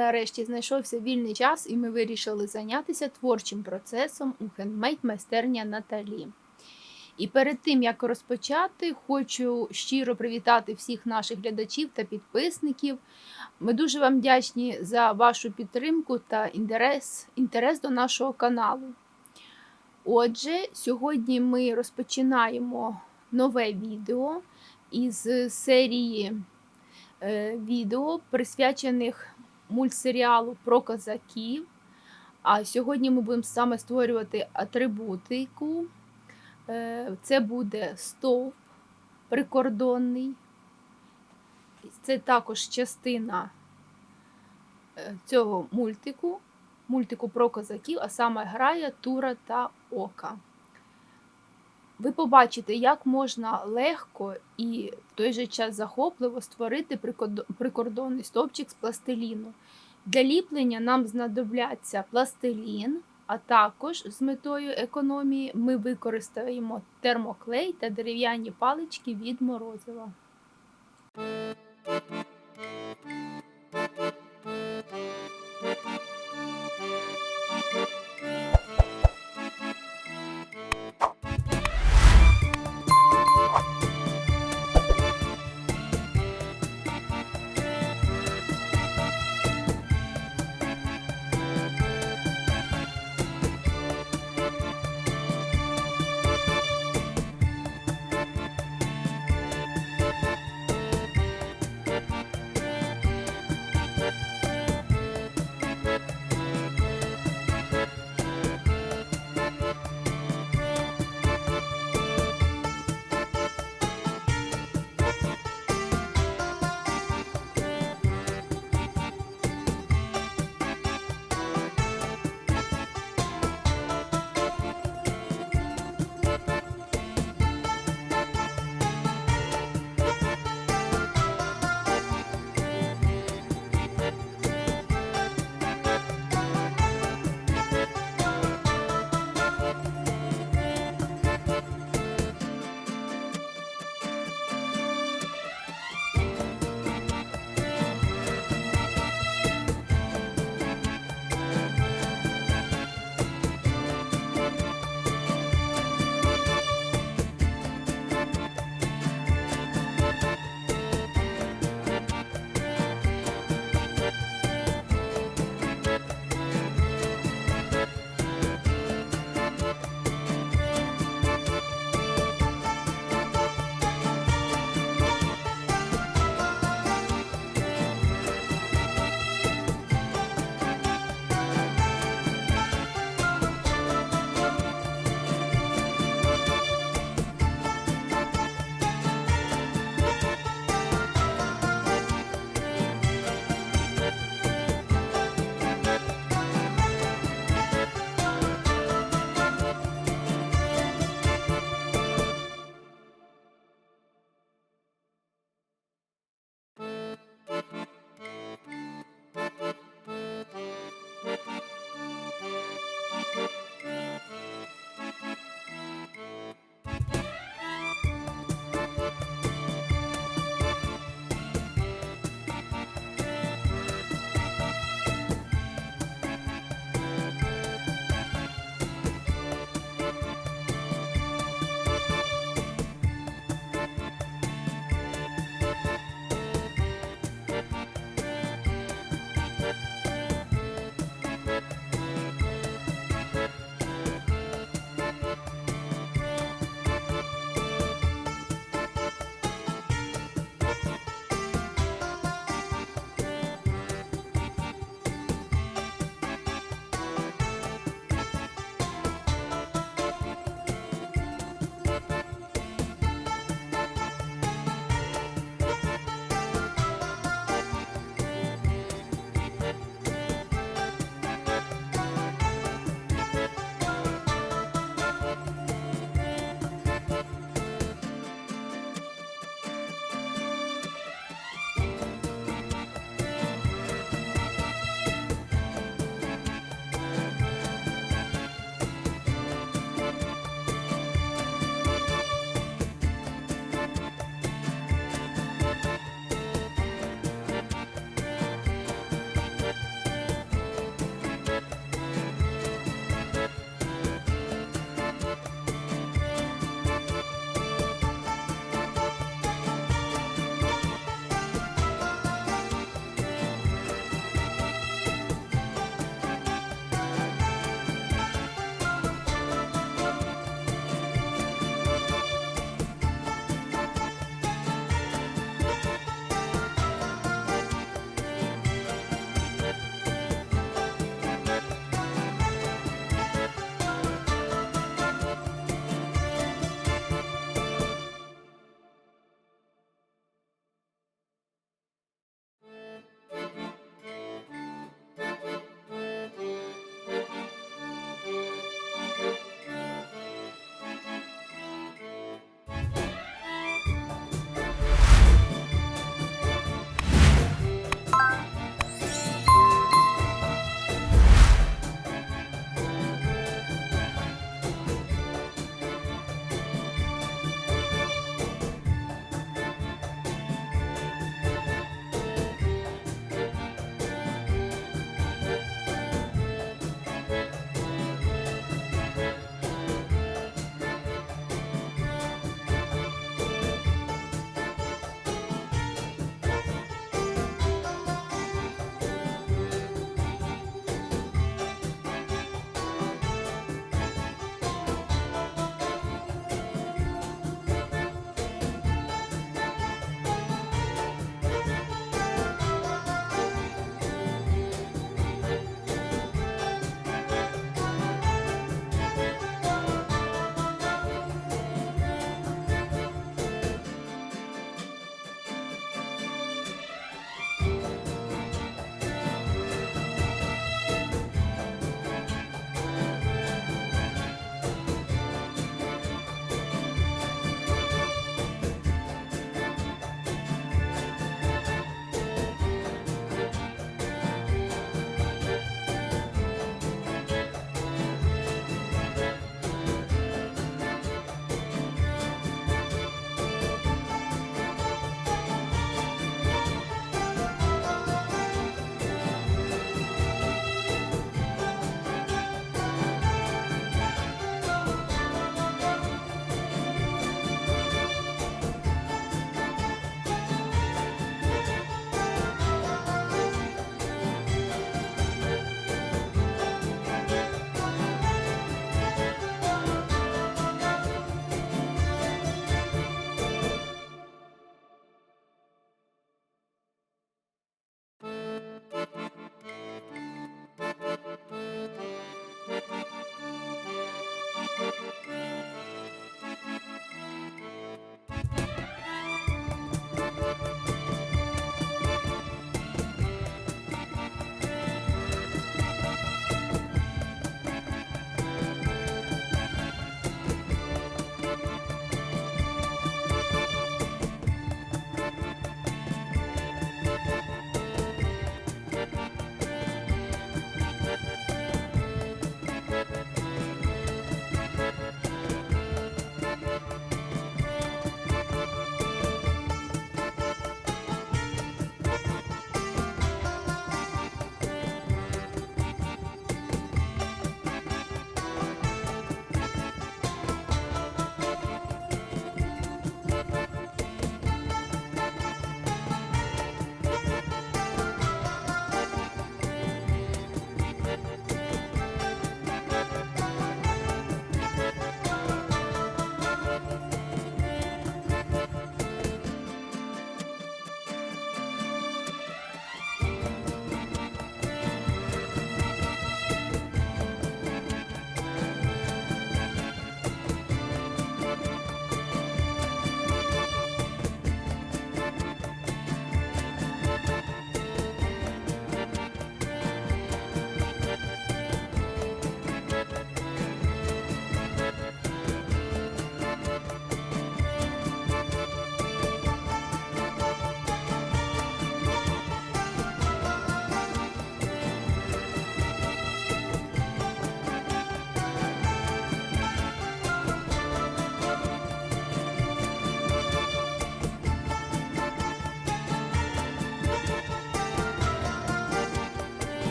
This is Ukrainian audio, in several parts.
Нарешті знайшовся вільний час, і ми вирішили зайнятися творчим процесом у хендмейд майстерня Наталі. І перед тим як розпочати, хочу щиро привітати всіх наших глядачів та підписників. Ми дуже вам вдячні за вашу підтримку та інтерес, інтерес до нашого каналу. Отже, сьогодні ми розпочинаємо нове відео із серії е, відео, присвячених мультсеріалу про козаків. А сьогодні ми будемо саме створювати атрибутику. Е, Це буде стовп прикордонний. Це також частина е, цього мультику, мультику про козаків, а саме грає Тура та Ока. Ви побачите, як можна легко і в той же час захопливо створити прикордонний стовпчик з пластиліну. Для ліплення нам знадобляться пластилін, а також з метою економії ми використаємо термоклей та дерев'яні палички від морозива.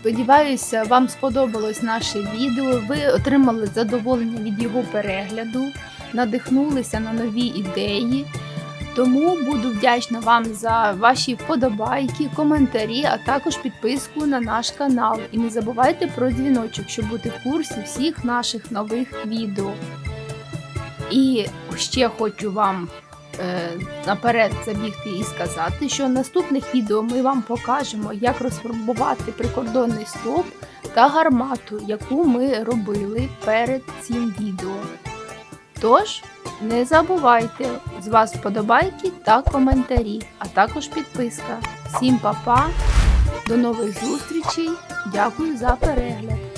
Сподіваюся, вам сподобалось наше відео. Ви отримали задоволення від його перегляду, надихнулися на нові ідеї. Тому буду вдячна вам за ваші вподобайки, коментарі, а також підписку на наш канал. І не забувайте про дзвіночок, щоб бути в курсі всіх наших нових відео. І ще хочу вам наперед забігти і сказати, що в наступних відео ми вам покажемо, як розфарбувати прикордонний стовп та гармату, яку ми робили перед цим відео. Тож, не забувайте з вас вподобайки та коментарі, а також підписка. Всім па-па, до нових зустрічей. Дякую за перегляд!